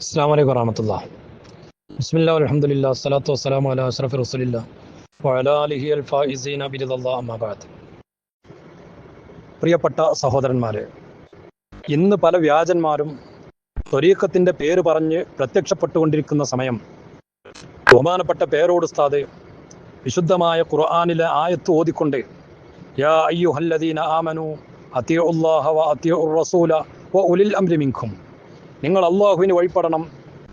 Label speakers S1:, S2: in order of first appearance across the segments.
S1: അസ്സാം വലൈക്കും വറഹമത്തുള്ള ബിസ്മില്ലാ അലഹമുല്ല അസ്സലാത്തു വസ്സലാമു അല അഷ്റഫ് റസുലില്ല വഅലാലിഹി അൽ ഫായിസീന ബിരിദല്ലാ അമ്മാബാദ് പ്രിയപ്പെട്ട സഹോദരന്മാരെ ഇന്ന് പല വ്യാജന്മാരും ത്വരീക്കത്തിന്റെ പേര് പറഞ്ഞ് പ്രത്യക്ഷപ്പെട്ടുകൊണ്ടിരിക്കുന്ന സമയം ബഹുമാനപ്പെട്ട പേരോട് ഉസ്താദ് വിശുദ്ധമായ ഖുർആാനിലെ ആയത്ത് ഓതിക്കൊണ്ട് യാ അയ്യുഹല്ലദീന ആമനു അത്തിയുല്ലാഹ വ അത്തിയുർ റസൂല വ ഉലിൽ അംരി മിൻകും. നിങ്ങൾ അള്ളാഹുവിന് വഴിപ്പെടണം.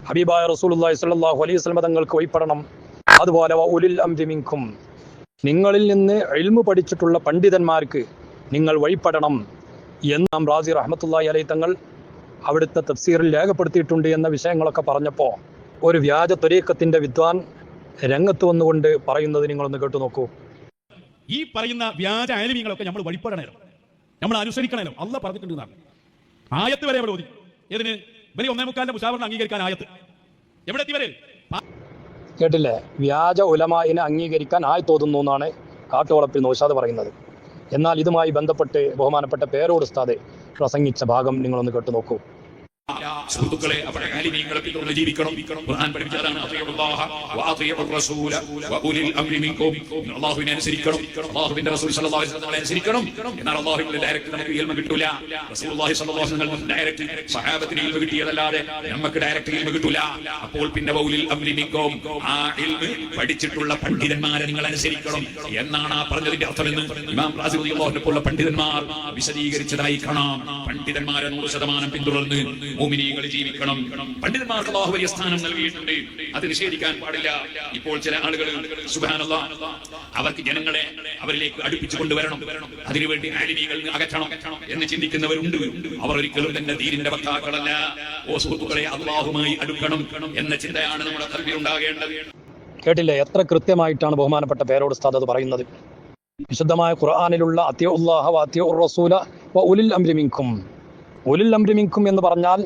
S1: ഹബീബായ റസൂലുള്ളാഹി സ്വല്ലല്ലാഹു അലൈഹി വസല്ലം തങ്ങൾക്ക് വഴിപ്പെടണം. അതുപോലെ ഉലിൽ അംരി നിങ്ങളിൽ നിന്ന് എൽമു പഠിച്ചിട്ടുള്ള പണ്ഡിതന്മാർക്ക് നിങ്ങൾ വഴിപ്പെടണം എന്ന് നാം റാസി റഹ്മത്തുള്ളാഹി അലൈഹി തങ്ങൾ അവിടുത്തെ തഫ്സീറിൽ രേഖപ്പെടുത്തിയിട്ടുണ്ട് എന്ന വിഷയങ്ങളൊക്കെ പറഞ്ഞപ്പോൾ ഒരു വ്യാജ ത്വരീക്കത്തിന്റെ വിദ്വാൻ രംഗത്ത് വന്നുകൊണ്ട് പറയുന്നത് നിങ്ങളൊന്ന് കേട്ടു നോക്കൂ.
S2: ഈ പറയുന്ന വ്യാജ ആലിമീങ്ങളൊക്കെ നമ്മൾ വഴിപ്പെടണേലും? നമ്മൾ അനുസരിക്കണേലും? അല്ല പറഞ്ഞിട്ടുണ്ട് എന്നാണ് ആയത്ത് വരെ അവിടെ ഓതി. ഏതിന്? ഇവരെ ഒന്നേ മുക്കാലിന്റെ അംഗീകരിക്കാൻ ആയത്ത്. എവിടെ എത്തി വരെ
S1: കേട്ടില്ലേ? വ്യാജ ഉലമായിനെ അംഗീകരിക്കാൻ ആയി തോന്നുന്നു എന്നാണ് കാട്ടുവളപ്പിൽ നൗഷാദ് പറയുന്നത്. എന്നാൽ ഇതുമായി ബന്ധപ്പെട്ട് ബഹുമാനപ്പെട്ട പേരോട് ഉസ്താദ് പ്രസംഗിച്ച ഭാഗം നിങ്ങളൊന്ന് കേട്ടു നോക്കൂ.
S3: സുഹൃത്തുക്കളെ അവരുടെ ആലിമീങ്ങളെ പിന്തുടർന്ന് ജീവിക്കണം. ഖുർആൻ പഠിപ്പിച്ചതാണ് അത്തിയുള്ളാഹ വഅത്തിയുർ റസൂല വഉലിൽ അംരി മിൻകും. അല്ലാഹുവിനെ അനുസരിക്കണം. അല്ലാഹുവിന്റെ റസൂൽ സല്ലല്ലാഹു അലൈഹി വസല്ലം അനുസരിക്കണം. എന്നാൽ അല്ലാഹുവിന്റെ ഡയറക്റ്റ് നമുക്ക് ഇൽമ കിട്ടൂല. റസൂലുള്ളാഹി സ്വല്ലല്ലാഹു അലൈഹി വസല്ലം ഡയറക്റ്റ് സഹാബത്തിന് ഇൽമ കിട്ടിയതല്ലാതെ നമുക്ക് ഡയറക്റ്റ് ഇൽമ കിട്ടൂല. അപ്പോൾ പിന്നെ വഉലിൽ അംരി മിൻകും. ആ ഇൽമ പഠിച്ചിട്ടുള്ള പണ്ഡിതന്മാരെ നിങ്ങൾ അനുസരിക്കണം. എന്നാണ് ആ പറഞ്ഞതിന്റെ അർത്ഥമെന്ന് ഇമാം റാസി റളിയല്ലാഹു അൻഹു പണ്ഡിതന്മാർ വിശദീകരിച്ചതായി കാണാം. പണ്ഡിതന്മാരെ നൂറ് ശതമാനം പിന്തുടർന്ന് മോമിനികൾ ജീവിക്കണം. പണ്ഡിതന്മാർക്ക് അള്ളാഹു വലിയ സ്ഥാനം നൽകിയിട്ടുണ്ട്. അത് നിഷേധിക്കാൻ പാടില്ല. ഇപ്പോൾ ചില ആളുകൾ സുബാനല്ല അവർക്ക് ജനങ്ങളെ അവരിലേക്ക് അടുപ്പിച്ചു കൊണ്ടുവരണം. അതിനുവേണ്ടി ആലിമികൾ അകറ്റണം എന്ന് ചിന്തിക്കുന്നവരുണ്ട്. അവർ ഒരിക്കലും തന്നെ ദീനിന്റെ വക്താക്കളല്ല. ഓ സുഹൃത്തുക്കളെ അള്ളാഹുമായി അടുക്കണം എന്ന ചിന്തയാണ് നമ്മുടെ തലവിൽ ഉണ്ടാകേണ്ടത്.
S1: കേട്ടില്ലേ? എത്ര കൃത്യമായിട്ടാണ് ബഹുമാനപ്പെട്ട പേരോട് സ്ഥാത പറയുന്നത്? വിശുദ്ധമായ ഖുർആാനിലുള്ള അത്യുല്ലാഹ വ അത്യ ഉറസൂല ഉലിൽ അംരി മിൻകും അംരമിക്കും അംരി എന്ന് പറഞ്ഞാൽ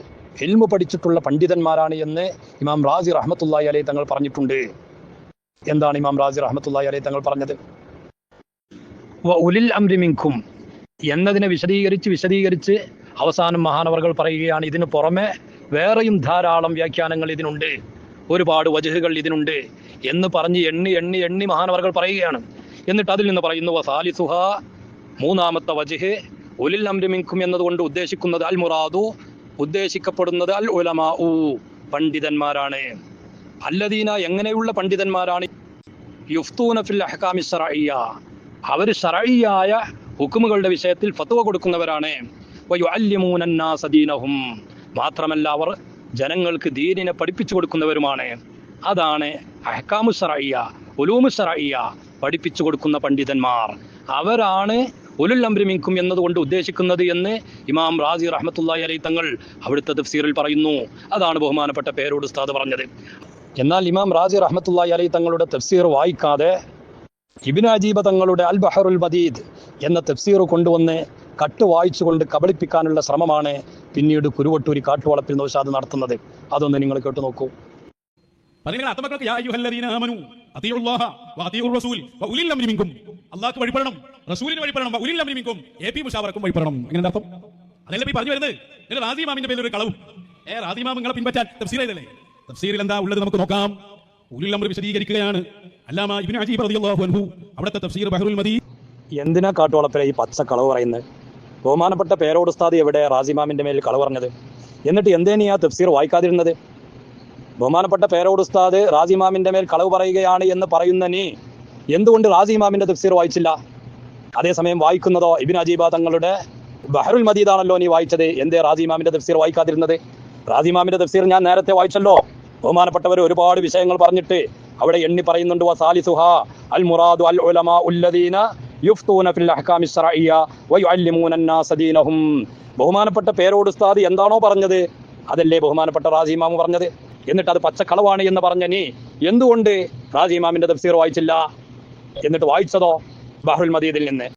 S1: എൽമു പഠിച്ചിട്ടുള്ള പണ്ഡിതന്മാരാണ് എന്ന് ഇമാം റാസി റഹ്മത്തുള്ളാഹി അലൈ തങ്ങൾ പറഞ്ഞിട്ടുണ്ട്. എന്താണ് ഇമാം റാസി റഹ്മത്തുള്ളാഹി അലൈ തങ്ങൾ പറഞ്ഞത്? ഉലിൽ അംരി മിൻകും എന്നതിനെ വിശദീകരിച്ച് വിശദീകരിച്ച് അവസാനം മഹാനവർകൾ പറയുകയാണ് ഇതിന് പുറമെ വേറെയും ധാരാളം വ്യാഖ്യാനങ്ങൾ ഇതിനുണ്ട്. ഒരുപാട് വജഹുകൾ ഇതിനുണ്ട് എന്ന് പറഞ്ഞ് എണ്ണി എണ്ണി എണ്ണി മഹാനവർകൾ പറയുകയാണ്. എന്നിട്ട് അതിൽ നിന്ന് പറയുന്നു വസാലിസുഹ മൂന്നാമത്തെ വജഹ് ഉലിൽ അംരമിൻകും എന്നതുകൊണ്ട് ഉദ്ദേശിക്കുന്നത് അൽ മുറാദു ഉദ്ദേശിക്കപ്പെടുന്നത് അൽ ഉലമാ ഊ പണ്ഡിതന്മാരാണ്. അല്ലദീന എങ്ങനെയുള്ള പണ്ഡിതന്മാരാണ്? യുഫ്തൂന ഫിൽ അഹ്കാമി സറയ്യ അവർ സറയ്യായ ഹുക്കുമുകളുടെ വിഷയത്തിൽ ഫത്വ കൊടുക്കുന്നവരാണ്. സദീനഹും മാത്രമല്ല അവർ ജനങ്ങൾക്ക് ദീനിനെ പഠിപ്പിച്ചു കൊടുക്കുന്നവരുമാണ്. അതാണ് അഹ്കാമു സറയ്യ ഉലൂമു സറയ്യ പഠിപ്പിച്ചു കൊടുക്കുന്ന പണ്ഡിതന്മാർ. അവരാണ് ഉലുൽ മിൻകും എന്നതുകൊണ്ട് ഉദ്ദേശിക്കുന്നത് എന്ന് ഇമാം റാസി റഹ്മത്തുള്ളാഹി അലൈ തങ്ങൾ അവിടുത്തെ തഫ്സീറിൽ പറയുന്നു. അതാണ് ബഹുമാനപ്പെട്ട പേരോട് ഉസ്താദ് പറഞ്ഞത്. എന്നാൽ ഇമാം റാസി റഹ്മത്തുള്ളാഹി അലൈ തങ്ങളുടെ തഫ്സീർ വായിക്കാതെ ഇബിൻ അജീബ തങ്ങളുടെ അൽ ബഹറുൽ മദീദ് എന്ന തഫ്സീർ കൊണ്ടുവന്ന് കട്ട് വായിച്ചുകൊണ്ട് കബളിപ്പിക്കാനുള്ള ശ്രമമാണ് പിന്നീട് കുരുവട്ടൂരി കാട്ടുവളപ്പിൽ നൗഷാദ് നടത്തുന്നത്. അതൊന്ന് നിങ്ങൾ കേട്ടു നോക്കൂ.
S2: അല്ലാഹ്ക്ക് വഴിപ്പെടണം റസൂലിന് വഴിപ്പെടണം ഉലിൽ അംരി മിൻകും. എ പി മുഷാവർക്കും വഴിപ്പെടണം. ഇങ്ങനെ അർത്ഥം? അതല്ലേ പറഞ്ഞു വരുന്നത്? നിങ്ങൾ റാദിമാമിന്റെ പേരിൽ ഒരു കളവും. ഏ റാദിമാം നിങ്ങളെ പിൻപറ്റാൻ തഫ്സീർ ചെയ്തല്ലേ തഫ്സീറിൽ എന്താ ഉള്ളത് നമുക്ക് നോക്കാം. ഉലിൽ അംർ വിശദീകരിക്കുകയാണ്. അല്ലാമ ഇബ്നു അജീബ് റളിയല്ലാഹു അൻഹു അവിടുത്തെ തഫ്സീർ ബഹറുൽ മദീ.
S1: എന്തിനാ കാട്ടുവളപ്പിലെ ഈ പച്ച കളവ് പറയുന്നത്? ബഹുമാനപ്പെട്ട പേരോട് ഉസ്താദ് എവിടെ റാസിമാമിന്റെ മേൽ കളവ് പറഞ്ഞത്? എന്നിട്ട് എന്തേനി ആ തഫ്സീർ വായിക്കാതിരുന്നത്? ബഹുമാനപ്പെട്ട പേരോട് ഉസ്താദ് റാസിമാമിന്റെ മേൽ കളവ് പറയുകയാണ് എന്ന് പറയുന്ന നീ എന്തുകൊണ്ട് റാസിമാമിന്റെ തഫ്സീർ വായിച്ചില്ല? അതേസമയം വായിക്കുന്നതോ ഇബിൻ അജീബ തങ്ങളുടെ ബഹറുൽ മദീദാണല്ലോ നീ വായിച്ചത്. എന്തേ റാസിമാമിന്റെ തഫ്സീർ വായിക്കാതിരുന്നത്? റാസിമാമിന്റെ തഫ്സീർ ഞാൻ നേരത്തെ വായിച്ചല്ലോ. ബഹുമാനപ്പെട്ടവർ ഒരുപാട് വിഷയങ്ങൾ പറഞ്ഞിട്ട് അവിടെ എണ്ണി പറയുന്നുണ്ട് വസാലിസുഹ അൽ മുറാദു അൽ ഉലമാ ഉല്ലദീന യുഫ്തൂന ഫിൽ അഹ്കാമി ശറഇയ്യ വയുഅല്ലിമൂന അന്നാസ ദീനഹും. ബഹുമാനപ്പെട്ട പേരോട് ഉസ്താദ് എന്താണോ പറഞ്ഞത്? അതല്ലേ ബഹുമാനപ്പെട്ട റാസിമാമ് പറഞ്ഞത്? എന്നിട്ട് അത് പച്ചക്കളവാണ് എന്ന് പറഞ്ഞ നീ എന്തുകൊണ്ട് റാജി ഇമാമിന്റെ തഫ്സീർ വായിച്ചില്ല? എന്നിട്ട് വായിച്ചതോ? ബഹ്റുൽ മദീദിൽ നിന്ന്.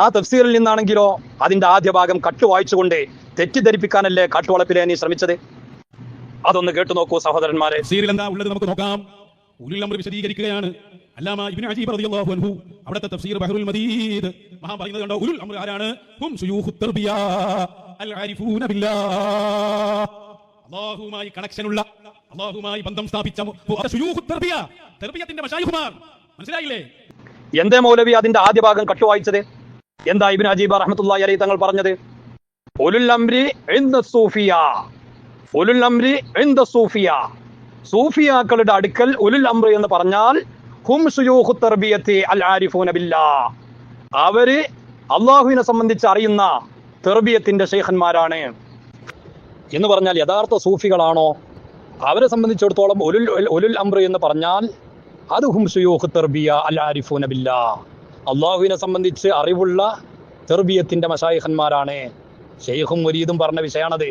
S1: ആ തഫ്സീറിൽ നിന്നാണെങ്കിലോ അതിന്റെ ആദ്യ ഭാഗം കട്ട് വായിച്ചുകൊണ്ട് തെറ്റിദ്ധരിപ്പിക്കാനല്ലേ കാട്ടുവളപ്പിലെ നീ ശ്രമിച്ചത്? അതൊന്ന് കേട്ടു നോക്കൂ സഹോദരന്മാരെ.
S2: സീരിയൽ എന്താ ഉള്ളത് നമുക്ക് നോക്കാം. അംർ വിശദീകരിക്കുകയാണ്. അല്ലാമ ഇബ്നു അജീബ് റളിയല്ലാഹു അൻഹു അവിടുത്തെ തഫ്സീർ ബഹറുൽ മദീദ്. മഹാ പറയുന്നത് കണ്ടോ? ഉരുൾ അംർ ആരാണ്? ഹും ശുയൂഖു തർബിയ അൽ ആരിഫൂന ബില്ലാഹ് അള്ളാഹുമായി കണക്ഷനുള്ള അള്ളാഹുമായി ബന്ധം സ്ഥാപിച്ച മനസ്സിലായില്ലേ?
S1: എന്തേ മൗലവി അതിന്റെ ആദ്യ ഭാഗം കട്ടുവായിച്ചത് എന്താ ഇബിൻ അജീബ് റഹ്മത്തുള്ളാഹി അലി തങ്ങൾ പറഞ്ഞത്? സൂഫിയാക്കളുടെ അടുക്കൽ ഉലുൽ അംറി എന്ന് പറഞ്ഞാൽ ഹും തർബിയത്തി അൽ അവർ അള്ളാഹുവിനെ സംബന്ധിച്ച് അറിയുന്ന തെർബിയത്തിന്റെ ശേഖന്മാരാണ്. എന്ന് പറഞ്ഞാൽ യഥാർത്ഥ സൂഫികളാണോ? അവരെ സംബന്ധിച്ചിടത്തോളം ഒലുൽ ഒലുൽ അമ്ര എന്ന് പറഞ്ഞാൽ അത് ഹും തെർബിയ അൽ ആരിഫൂന നബില്ല അള്ളാഹുവിനെ സംബന്ധിച്ച് അറിവുള്ള തെർബിയത്തിന്റെ മഷായിഹന്മാരാണ് ഷെയ്ഖും മുരീദും പറഞ്ഞ വിഷയമാണത്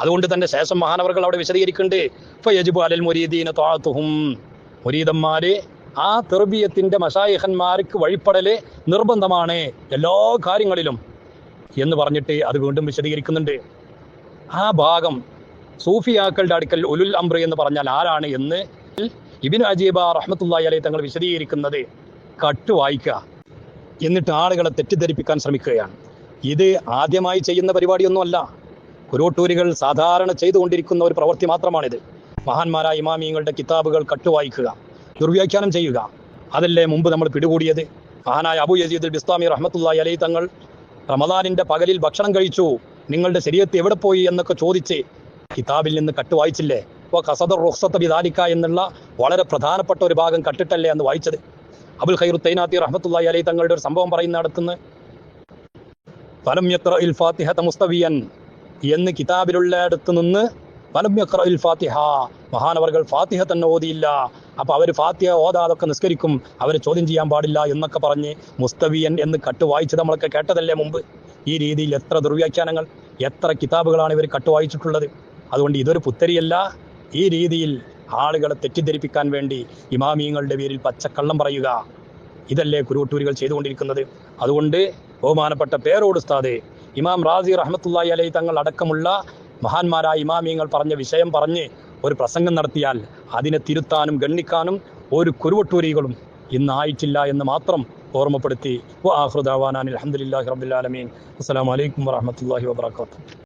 S1: അതുകൊണ്ട് തന്നെ ശേഷം മഹാനവർകൾ അവിടെ വിശദീകരിക്കുന്നുണ്ട്. ഫയജിബു മുരീദന്മാര് ആ തെർബിയത്തിന്റെ മഷായിഹന്മാർക്ക് വഴിപ്പെടൽ നിർബന്ധമാണ് എല്ലാ കാര്യങ്ങളിലും എന്ന് പറഞ്ഞിട്ട് അത് വീണ്ടും വിശദീകരിക്കുന്നുണ്ട്. ആ ഭാഗം സൂഫിയാക്കളുടെ അടുക്കൽ ഉലുൽ അംറി എന്ന് പറഞ്ഞാൽ ആരാണ് എന്ന് ഇബിൻ അജീബ റഹ്മത്തുള്ളാഹി അലൈ തങ്ങൾ വിശദീകരിക്കുന്നത് കട്ട് വായിക്കുക. എന്നിട്ട് ആളുകളെ തെറ്റിദ്ധരിപ്പിക്കാൻ ശ്രമിക്കുകയാണ്. ഇത് ആദ്യമായി ചെയ്യുന്ന പരിപാടിയൊന്നുമല്ല. കുരോട്ടൂരികൾ സാധാരണ ചെയ്തുകൊണ്ടിരിക്കുന്ന ഒരു പ്രവൃത്തി മാത്രമാണിത്. മഹാന്മാരായ ഇമാമിയങ്ങളുടെ കിതാബുകൾ കട്ടുവായിക്കുക ദുർവ്യാഖ്യാനം ചെയ്യുക. അതല്ലേ മുമ്പ് നമ്മൾ പിടികൂടിയത്? മഹാനായ അബു യസീദുൽ ബിസ്താമി റഹ്മത്തുള്ളാഹി അലൈ തങ്ങൾ റമദാനിന്റെ പകലിൽ ഭക്ഷണം കഴിച്ചു. നിങ്ങളുടെ ശരീരത്ത് എവിടെ പോയി എന്നൊക്കെ ചോദിച്ച് കിതാബിൽ നിന്ന് കട്ട് വായിച്ചില്ലേ അപ്പോൾ കസദർ റുഹ്സത്ത് ബിദാലിക്ക എന്നുള്ള വളരെ പ്രധാനപ്പെട്ട ഒരു ഭാഗം കട്ടിട്ടല്ലേ എന്ന് വായിച്ചത്. അബുൽ ഖൈറു തൈനാത്തി റഹ്മത്തുള്ളാഹി അലൈഹി തങ്ങളുടെ ഒരു സംഭവം പറയുന്നിടത്തുനിന്ന് ഫലം യത്ര ഇൽ ഫാത്തിഹ മുസ്തവിയൻ എന്ന് കിതാബിലുള്ള അടുത്ത് നിന്ന് ഫലം ഇൽ ഫാത്തിഹ. മഹാനവർകൾ ഫാത്തിഹ തന്നെ ഓതിയില്ല. അപ്പോൾ അവർ ഫാത്തിഹ ഓതാതൊക്കെ നിസ്കരിക്കും. അവരെ ചോദ്യം ചെയ്യാൻ പാടില്ല എന്നൊക്കെ പറഞ്ഞ് മുസ്തവിയൻ എന്ന് കട്ട് വായിച്ചത് നമ്മളൊക്കെ കേട്ടതല്ലേ മുമ്പ്? ഈ രീതിയിൽ എത്ര ദുർവ്യാഖ്യാനങ്ങൾ എത്ര കിതാബുകളാണ് ഇവർ കട്ട് വായിച്ചിട്ടുള്ളത് അതുകൊണ്ട് ഇതൊരു പുത്തരിയല്ല. ഈ രീതിയിൽ ആളുകളെ തെറ്റിദ്ധരിപ്പിക്കാൻ വേണ്ടി ഇമാമിയങ്ങളുടെ പേരിൽ പച്ചക്കള്ളം പറയുക. ഇതല്ലേ കുരുവട്ടൂരികൾ ചെയ്തുകൊണ്ടിരിക്കുന്നത്. അതുകൊണ്ട് ബഹുമാനപ്പെട്ട പേരോട് ഉസ്താദേ ഇമാം റാസി റഹ്മത്തുള്ളാഹി അലൈ തങ്ങൾ അടക്കമുള്ള മഹാന്മാരായ ഇമാമിയങ്ങൾ പറഞ്ഞ വിഷയം പറഞ്ഞ് ഒരു പ്രസംഗം നടത്തിയാൽ അതിനെ തിരുത്താനും ഗണ്ണിക്കാനും ഒരു കുരുവട്ടൂരികളും ഇന്നായിട്ടില്ല എന്ന് മാത്രം ഓർമ്മപ്പെടുത്തി. അലഹമുല്ലാഹി റബ്ബിൽ ആലമീൻ. അസ്സലാമു അലൈക്കും വറഹ്മത്തുള്ളാഹി വബറകാതുഹു.